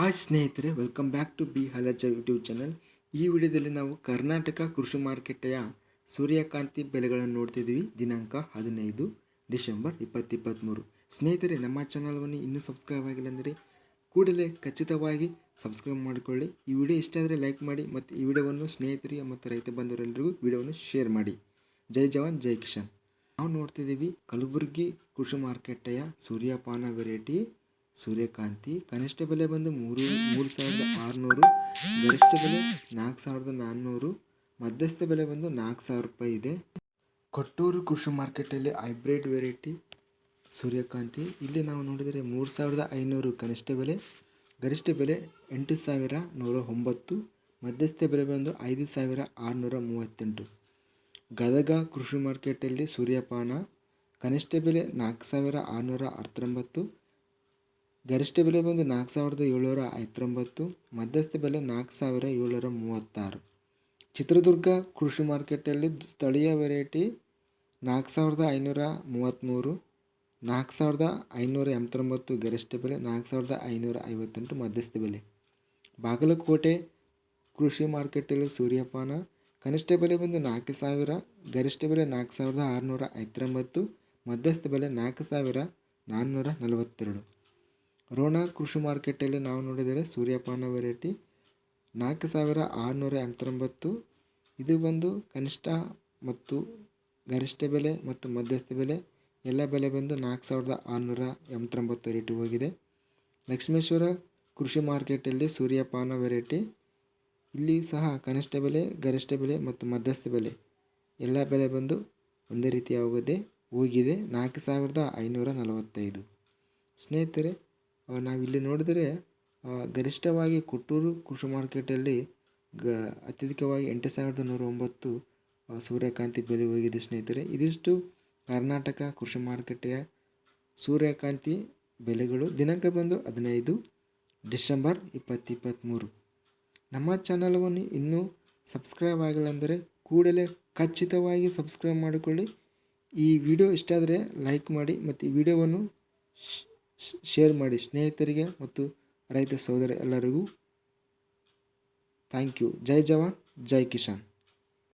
Hi ಸ್ನೇಹಿತರೆ welcome back to B ಹಲಜ YouTube channel ಈ ವಿಡಿಯೋದಲ್ಲಿ ನಾವು ಕರ್ನಾಟಕ ಕೃಷಿ ಮಾರುಕಟ್ಟೆಯ ಸೂರ್ಯಕಾಂತಿ ಬೆಲೆಗಳನ್ನು ನೋಡ್ತಿದ್ದೀವಿ. ದಿನಾಂಕ ಹದಿನೈದು ಡಿಸೆಂಬರ್ ಇಪ್ಪತ್ತಿಪ್ಪತ್ತ್ಮೂರು ಸ್ನೇಹಿತರೆ, ನಮ್ಮ ಚಾನಲ್ವನ್ನು ಇನ್ನೂ ಸಬ್ಸ್ಕ್ರೈಬ್ ಆಗಿಲ್ಲ ಅಂದರೆ ಕೂಡಲೇ ಖಚಿತವಾಗಿ ಸಬ್ಸ್ಕ್ರೈಬ್ ಮಾಡಿಕೊಳ್ಳಿ. ಈ ವಿಡಿಯೋ ಇಷ್ಟ ಆದರೆ ಲೈಕ್ ಮಾಡಿ ಮತ್ತು ಈ ವಿಡಿಯೋವನ್ನು ಸ್ನೇಹಿತರಿಗೆ ಮತ್ತು ರೈತ ಬಂಧುವರೆಲ್ಲರಿಗೂ ವಿಡಿಯೋವನ್ನು ಶೇರ್ ಮಾಡಿ. ಜೈ ಜವಾನ್, ಜೈ ಕಿಶನ್ ನಾವು ನೋಡ್ತಿದ್ದೀವಿ ಕಲಬುರಗಿ ಕೃಷಿ ಮಾರುಕಟ್ಟೆಯ ಸೂರ್ಯಪಾನ ವೆರೈಟಿ ಸೂರ್ಯಕಾಂತಿ, ಕನಿಷ್ಠ ಬೆಲೆ ಬಂದು ಮೂರು ಮೂರು ಸಾವಿರದ ಆರುನೂರು, ಗರಿಷ್ಠ ಬೆಲೆ ನಾಲ್ಕು ಸಾವಿರದ ನಾನ್ನೂರು, ಮಧ್ಯಸ್ಥ ಬೆಲೆ ಬಂದು ನಾಲ್ಕು ಸಾವಿರ ರೂಪಾಯಿ ಇದೆ. ಕೊಟ್ಟೂರು ಕೃಷಿ ಮಾರ್ಕೆಟಲ್ಲಿ ಹೈಬ್ರಿಡ್ ವೆರೈಟಿ ಸೂರ್ಯಕಾಂತಿ. ಇಲ್ಲಿ ನಾವು ನೋಡಿದರೆ ಮೂರು ಸಾವಿರದ ಐನೂರು ಕನಿಷ್ಠ ಬೆಲೆ, ಗರಿಷ್ಠ ಬೆಲೆ ಎಂಟು ಸಾವಿರ ನೂರ ಒಂಬತ್ತು, ಮಧ್ಯಸ್ಥ ಬೆಲೆ ಬಂದು ಐದು ಸಾವಿರ ಆರುನೂರ ಮೂವತ್ತೆಂಟು. ಗದಗ ಕೃಷಿ ಮಾರ್ಕೆಟಲ್ಲಿ ಸೂರ್ಯಪಾನ, ಕನಿಷ್ಠ ಬೆಲೆ ನಾಲ್ಕು ಸಾವಿರ ಆರುನೂರ ಹತ್ತೊಂಬತ್ತು ಗರಿಷ್ಠ ಬೆಲೆ ಬಂದು ನಾಲ್ಕು ಸಾವಿರದ ಏಳ್ನೂರ ಐವತ್ತೊಂಬತ್ತು, ಮಧ್ಯಸ್ಥ ಬೆಲೆ ನಾಲ್ಕು ಸಾವಿರ ಏಳ್ನೂರ ಮೂವತ್ತಾರು. ಚಿತ್ರದುರ್ಗ ಕೃಷಿ ಮಾರ್ಕೆಟಲ್ಲಿ ಸ್ಥಳೀಯ ವೆರೈಟಿ ನಾಲ್ಕು ಸಾವಿರದ ಐನೂರ ಮೂವತ್ತ್ಮೂರು ನಾಲ್ಕು ಸಾವಿರದ ಐನೂರ ಎಂಬತ್ತೊಂಬತ್ತು, ಗರಿಷ್ಠ ಬೆಲೆ ನಾಲ್ಕು ಸಾವಿರದ ಐನೂರ ಐವತ್ತೆಂಟು, ಮಧ್ಯಸ್ಥ ಬೆಲೆ. ಬಾಗಲಕೋಟೆ ಕೃಷಿ ಮಾರ್ಕೆಟಲ್ಲಿ ಸೂರ್ಯಪಾನ, ಕನಿಷ್ಠ ಬೆಲೆ ಬಂದು ನಾಲ್ಕು ಸಾವಿರ, ಗರಿಷ್ಠ ಬೆಲೆ ನಾಲ್ಕು ಸಾವಿರದ ಆರುನೂರ ಐವತ್ತೊಂಬತ್ತು, ಮಧ್ಯಸ್ಥ ಬೆಲೆ ನಾಲ್ಕು ಸಾವಿರ ನಾನ್ನೂರ ನಲವತ್ತೆರಡು. ರೋಣ ಕೃಷಿ ಮಾರ್ಕೆಟಲ್ಲಿ ನಾವು ನೋಡಿದರೆ ಸೂರ್ಯಪಾನ ವೆರೈಟಿ. ನಾಲ್ಕು ಸಾವಿರ ಆರುನೂರ ಎಂಬತ್ತೊಂಬತ್ತು. ಇದು ಬಂದು ಕನಿಷ್ಠ ಮತ್ತು ಗರಿಷ್ಠ ಬೆಲೆ ಮತ್ತು ಮಧ್ಯಸ್ಥ ಬೆಲೆ. ಎಲ್ಲ ಬೆಲೆ ಬಂದು ನಾಲ್ಕು ಸಾವಿರದ ಆರುನೂರ ಎಂಬತ್ತೊಂಬತ್ತು ರೇಟಿಗೆ ಹೋಗಿದೆ. ಲಕ್ಷ್ಮೇಶ್ವರ ಕೃಷಿ ಮಾರ್ಕೆಟಲ್ಲಿ ಸೂರ್ಯಪಾನ ವೆರೈಟಿ. ಇಲ್ಲಿ ಸಹ ಕನಿಷ್ಠ ಬೆಲೆ, ಗರಿಷ್ಠ ಬೆಲೆ ಮತ್ತು ಮಧ್ಯಸ್ಥ ಬೆಲೆ. ಎಲ್ಲ ಬೆಲೆ ಬಂದು ಒಂದೇ ರೀತಿಯಾಗಿದೆ, ಹೋಗಿದೆ. ನಾಲ್ಕು ಸಾವಿರದ ಐನೂರ ನಲವತ್ತೈದು. ಸ್ನೇಹಿತರೆ ನಾವಿಲ್ಲಿ ನೋಡಿದರೆ ಗರಿಷ್ಠವಾಗಿ ಕೊಟ್ಟೂರು ಕೃಷಿ ಮಾರ್ಕೆಟಲ್ಲಿ ಗ, ಅತ್ಯಧಿಕವಾಗಿ ಎಂಟು ಸಾವಿರದ ನೂರ ಒಂಬತ್ತು ಸೂರ್ಯಕಾಂತಿ ಬೆಲೆ ಹೋಗಿದೆ ಸ್ನೇಹಿತರೆ. ಇದಿಷ್ಟು ಕರ್ನಾಟಕ ಕೃಷಿ ಮಾರುಕಟ್ಟೆಯ ಸೂರ್ಯಕಾಂತಿ ಬೆಲೆಗಳು. ದಿನಾಂಕ ಬಂದು ಹದಿನೈದು ಡಿಸೆಂಬರ್ ಇಪ್ಪತ್ತಿಪ್ಪತ್ತ್ಮೂರು ನಮ್ಮ ಚಾನಲವನ್ನು ಇನ್ನೂ ಸಬ್ಸ್ಕ್ರೈಬ್ ಆಗಿಲ್ಲ ಅಂದರೆ ಕೂಡಲೇ ಖಚಿತವಾಗಿ ಸಬ್ಸ್ಕ್ರೈಬ್ ಮಾಡಿಕೊಳ್ಳಿ. ಈ ವಿಡಿಯೋ ಇಷ್ಟ ಆದರೆ ಲೈಕ್ ಮಾಡಿ ಮತ್ತು ಈ ವಿಡಿಯೋವನ್ನು ಶೇರ್ ಮಾಡಿ ಸ್ನೇಹಿತರಿಗೆ ಮತ್ತು ರೈತ ಸೋದರ ಎಲ್ಲರಿಗೂ. ಥ್ಯಾಂಕ್ ಯು ಜೈ ಜವಾನ್ ಜೈ ಕಿಶಾನ್